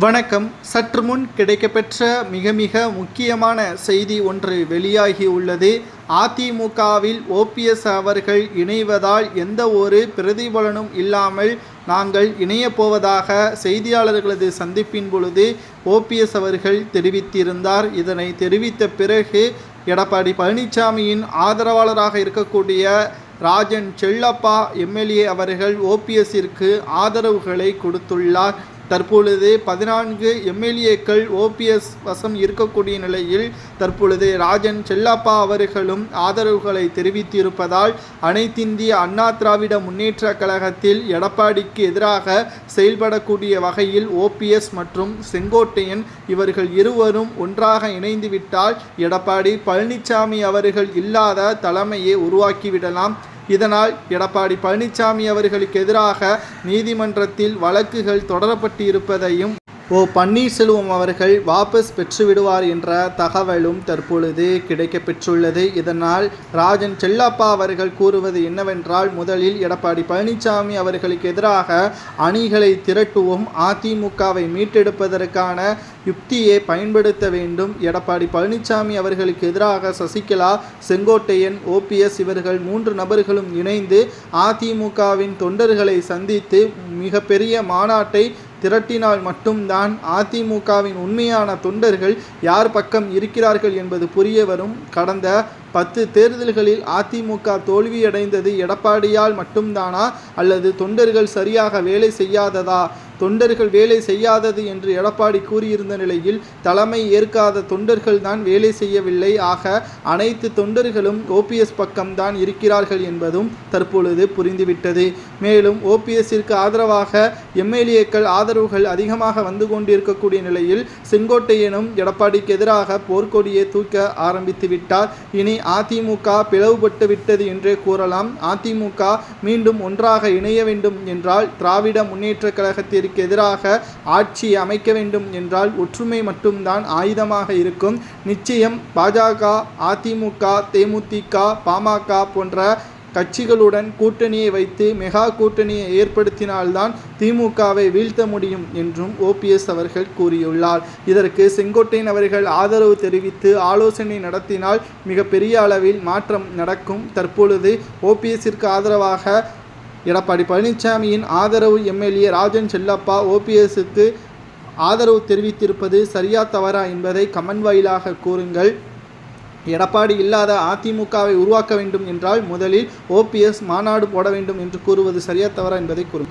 வணக்கம். சற்று முன் கிடைக்கப்பெற்ற மிக மிக முக்கியமான செய்தி ஒன்று வெளியாகி உள்ளது. அதிமுகவில் ஓபிஎஸ் அவர்கள் இணைவதால் எந்த ஒரு பிரதிபலனும் இல்லாமல் நாங்கள் இணையப் போவதாக செய்தியாளர்களது சந்திப்பின் பொழுது ஓபிஎஸ் அவர்கள் தெரிவித்திருந்தார். இதனை தெரிவித்த பிறகு எடப்பாடி பழனிசாமியின் ஆதரவாளராக இருக்கக்கூடிய ராஜன் செல்லப்பா எம்எல்ஏ அவர்கள் ஓபிஎஸ்ஸிற்கு ஆதரவுகளை கொடுத்துள்ளார். தற்பொழுது பதினான்கு எம்எல்ஏக்கள் ஓபிஎஸ் வசம் இருக்கக்கூடிய நிலையில் தற்பொழுது ராஜன் செல்லப்பா அவர்களும் ஆதரவுகளை தெரிவித்திருப்பதால் அனைத்திந்திய அண்ணா திராவிட முன்னேற்ற கழகத்தில் எடப்பாடிக்கு எதிராக செயல்படக்கூடிய வகையில் ஓபிஎஸ் மற்றும் செங்கோட்டையன் இவர்கள் இருவரும் ஒன்றாக இணைந்துவிட்டால் எடப்பாடி பழனிசாமி அவர்கள் இல்லாத தலைமையை உருவாக்கிவிடலாம். இதனால் எடப்பாடி பழனிசாமி அவர்களுக்கு எதிராக நீதிமன்றத்தில் வழக்குகள் தொடரப்பட்டிருப்பதையும் ஓ பன்னீர்செல்வம் அவர்கள் வாபஸ் பெற்றுவிடுவார் என்ற தகவலும் தற்பொழுது கிடைக்கப்பெற்றுள்ளது இதனால் ராஜன் செல்லப்பா அவர்கள் கூறுவது என்னவென்றால் முதலில் எடப்பாடி பழனிசாமி அவர்களுக்கு எதிராக அணிகளை திரட்டுவோம். அதிமுகவை மீட்டெடுப்பதற்கான யுக்தியை பயன்படுத்த வேண்டும். எடப்பாடி பழனிசாமி அவர்களுக்கு எதிராக சசிகலா செங்கோட்டையன் ஓபிஎஸ் இவர்கள் மூன்று நபர்களும் இணைந்து அதிமுகவின் தொண்டர்களை சந்தித்து மிகப்பெரிய மாநாட்டை திரட்டினால் மட்டும்தான் அதிமுகவின் உண்மையான தொண்டர்கள் யார் பக்கம் இருக்கிறார்கள் என்பது புரிய வரும். கடந்த பத்து தேர்தல்களில் அதிமுக தோல்வியடைந்தது எடப்பாடியால் மட்டும்தானா? அல்லது தொண்டர்கள் சரியாக வேலை செய்யாததா? தொண்டர்கள் வேலை செய்யாதது என்று எடப்பாடி கூறியிருந்த நிலையில் தலைமை ஏற்காத தொண்டர்கள் தான் வேலை செய்யவில்லை. ஆக அனைத்து தொண்டர்களும் ஓபிஎஸ் பக்கம்தான் இருக்கிறார்கள் என்பதும் தற்பொழுது புரிந்துவிட்டது. மேலும் ஓபிஎஸ்ஸிற்கு ஆதரவாக எம்எல்ஏக்கள் ஆதரவுகள் அதிகமாக வந்து கொண்டிருக்கக்கூடிய நிலையில் செங்கோட்டையனும் எடப்பாடிக்கு எதிராக போர்க்கொடியை தூக்க ஆரம்பித்து விட்டார். இனி அதிமுக பிளவுபட்டு விட்டது என்றே கூறலாம். அதிமுக மீண்டும் ஒன்றாக இணைய வேண்டும் என்றால் திராவிட முன்னேற்ற கழகத்திற்கு எதிராக ஆட்சி அமைக்க வேண்டும் என்றால் ஒற்றுமை மட்டும்தான் ஆயுதமாக இருக்கும். நிச்சயம் பாஜக அதிமுக தேமுதிக பாமக போன்ற கட்சிகளுடன் கூட்டணியை வைத்து மெகா கூட்டணியை ஏற்படுத்தினால்தான் திமுகவை வீழ்த்த முடியும் என்றும் ஓபிஎஸ் அவர்கள் கூறியுள்ளார். இதற்கு செங்கோட்டையன் அவர்கள் ஆதரவு தெரிவித்து ஆலோசனை நடத்தினால் மிகப்பெரிய அளவில் மாற்றம் நடக்கும். தற்பொழுது ஓபிஎஸ்ஸிற்கு ஆதரவாக எடப்பாடி பழனிசாமியின் ஆதரவு எம்எல்ஏ ராஜன் செல்லப்பா ஓபிஎஸ்க்கு ஆதரவு தெரிவித்திருப்பது சரியா தவறா என்பதை கமன் வாயிலாக கூறுங்கள். எடப்பாடி இல்லாத அதிமுகவை உருவாக்க வேண்டும் என்றால் முதலில் ஓபிஎஸ் மாநாடு போட வேண்டும் என்று கூறுவது சரியா தவறா என்பதை கூறு